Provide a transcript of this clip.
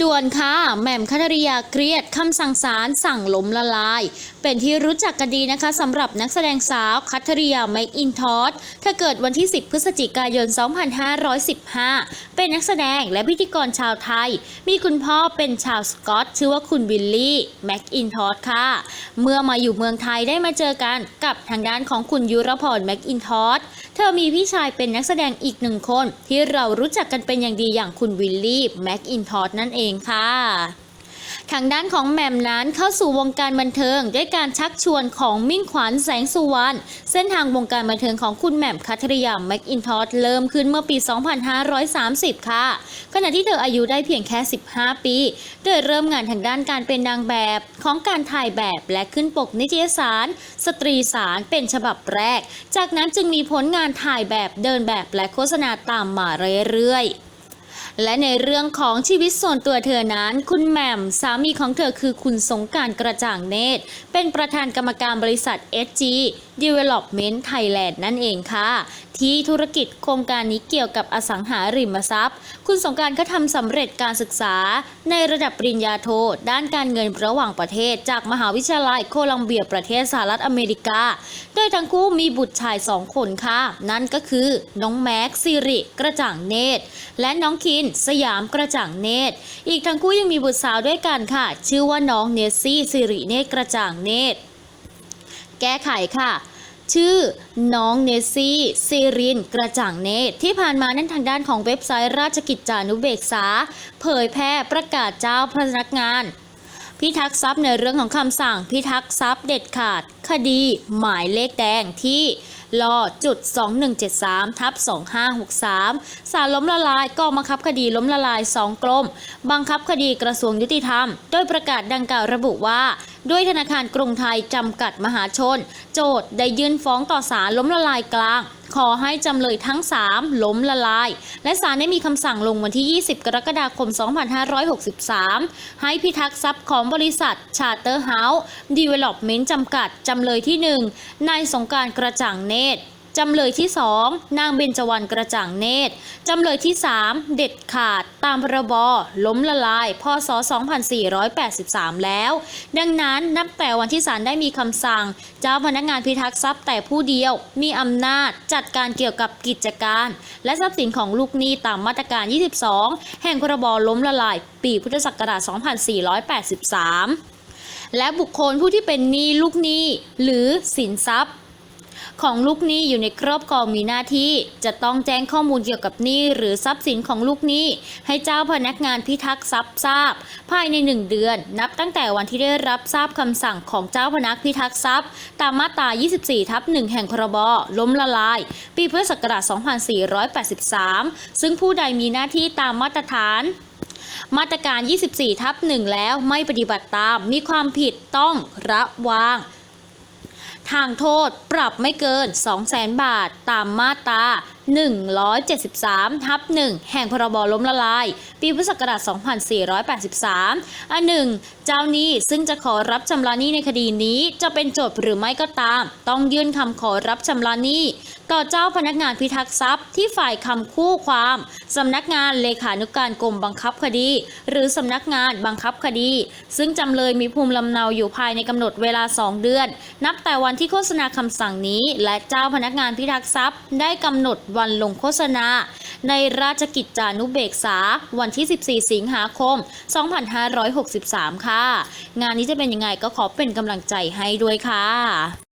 ด่วนค่ะแหม่มคัทริยาเครียดคำสั่งศาลสั่งล้มละลายเป็นที่รู้จักกันดีนะคะสำหรับนักแสดงสาวคัทเริยาแมอินทอสเธอเกิดวันที่ 10 พฤศจิกายน 2515 เป็นนักแสดงและพิธีกรชาวไทย มีคุณพ่อเป็นชาวสกอต ชื่อว่าคุณวิลลี่แมคอินทอสค่ะ เมื่อมาอยู่เมืองไทยได้มาเจอกันกับทางด้านของคุณยุรพรแมคอินทอสเธอมีพี่ชายเป็นนักแสดงอีกหนึ่งคน ที่เรารู้จักกันเป็นอย่างดีอย่างคุณวิลลี่แม็กอินทอสนั่นเองค่ะ ทางด้านของแหม่มนั้นเข้าสู่วงการบันเทิง ด้วยการชักชวนของมิ่งขวัญแสงสุวรรณเส้นทางวงการบันเทิงของคุณแหม่มคัทริยาแม็กอินทอสเริ่มขึ้นเมื่อปี 2530 ค่ะ ขณะที่เธออายุได้เพียงแค่ 15 ปี โดยเริ่มงานทางด้านการเป็นนางแบบของการถ่ายแบบและขึ้นปกนิตยสาร สตรีสารเป็นฉบับแรก จากนั้นจึงมีผลงานถ่ายแบบเดินแบบและโฆษณาตามมาเรื่อยๆ และในเรื่องของชีวิตส่วนตัวเธอนั้น คุณแหม่มสามีของเธอคือคุณสงการกระจ่างเนตร เป็นประธานกรรมการบริษัท SG Development Thailand นั่นเองค่ะ ที่ธุรกิจโครงการนี้เกี่ยวกับอสังหาริมทรัพย์ คุณสงการก็ทำสำเร็จการศึกษา ในระดับปริญญาโท ด้านการเงินระหว่างประเทศ จากมหาวิทยาลัยโคลัมเบียประเทศสหรัฐอเมริกา โดยทั้งคู่มีบุตรชายสองคนค่ะ นั่นก็คือน้องแม็กซิริกระจ่างเนตร และน้องคินสยามกระจ่างเนตร อีกทั้งคู่ยังมีบุตรสาวด้วยกันค่ะ ชื่อว่าน้องเนสซี่สิริเนตรกระจ่างเนตร แก้ไขค่ะ ชื่อน้องเนซี่ซีริน กระจ่างเนตที่ผ่านมานั้นทางด้านของเว็บไซต์ราชกิจจานุเบกษา เผยแพร่ประกาศเจ้าพนักงาน พิทักษ์ทรัพย์ในเรื่องของคำสั่ง พิทักษ์ทรัพย์เด็ดขาด คดี หมายเลขแดงที่ลอจุด 2173 ทับ 2563 สารล้มละลายกองบังคับคดีล้มละลาย 2กรมบังคับคดีกระทรวงยุติธรรม โดยประกาศดังกล่าวระบุว่า ด้วยธนาคารกรุงไทยจำกัดมหาชน โจทย์ได้ยื่นฟ้องต่อศาลล้มละลายกลาง ขอให้จำเลยทั้ง 3 ล้มละลาย และศาลได้มีคำสั่งลงวันที่ 20 กรกฎาคม 2563 ให้พิทักษ์ทรัพย์ของบริษัทชาเตอร์เฮาส์ดีเวล็อปเมนต์จำกัด จำเลยที่ 1 นายสงการกระจ่างเนตร จำเลยที่ 2 นางเบญจวรรณกระจ่างเนตร จำเลยที่ 3 เด็ดขาดตามพรบล้มละลาย พศ 2483 แล้ว ดังนั้นนับแต่วันที่ศาลได้มีคำสั่ง เจ้าพนักงานพิทักษ์ทรัพย์แต่ผู้เดียว มีอำนาจจัดการเกี่ยวกับกิจการ และทรัพย์สินของลูกหนี้ตามมาตรการ 22 แห่งพรบล้มละลาย ปีพุทธศักราช 2483 และบุคคลผู้ที่เป็นหนี้ลูกหนี้หรือสินทรัพย์ ของลูกหนี้อยู่ในครอบครองมีหน้าที่ จะต้องแจ้งข้อมูลเกี่ยวกับหนี้หรือทรัพย์สินของลูกหนี้ ให้เจ้าพนักงานพิทักษ์ทรัพย์ทราบ ภายใน 1 เดือน นับตั้งแต่วันที่ได้รับทราบคำสั่งของเจ้าพนักพิทักษ์ทรัพย์ ตามมาตรา 24 ทับ 1 แห่งพรบล้มละลาย ปีพุทธศักราช 2483 ซึ่งผู้ใดมีหน้าที่ตามมาตรฐานมาตรการ 24 ทับ 1 แล้วไม่ปฏิบัติตาม มีความผิดต้องระวาง ทางโทษปรับไม่เกิน 200,000 บาทตามมาตรา 173ทับ1แห่งพรบล้มละลาย ปีพุทธศักราช 2483 อันหนึ่งเจ้าหนี้ซึ่งจะขอรับชำระหนี้ในคดีนี้จะเป็นโจทย์หรือไม่ก็ตาม ต้องยื่นคำขอรับชำระหนี้ต่อเจ้าพนักงานพิทักษ์ทรัพย์ที่ฝ่ายคำคู่ความสำนักงานเลขานุการกรมบังคับคดี หรือสำนักงานบังคับคดี ซึ่งจำเลยมีภูมิลำเนาอยู่ภายในกำหนดเวลา 2 เดือน นับแต่วันที่โฆษณาคำสั่งนี้ และเจ้าพนักงานพิทักษ์ทรัพย์ได้กำหนดวันลงโฆษณา ในราชกิจจานุเบกษา วันที่ 14 สิงหาคม 2563 ค่ะ งานนี้จะเป็นยังไงก็ขอเป็นกำลังใจให้ด้วยค่ะ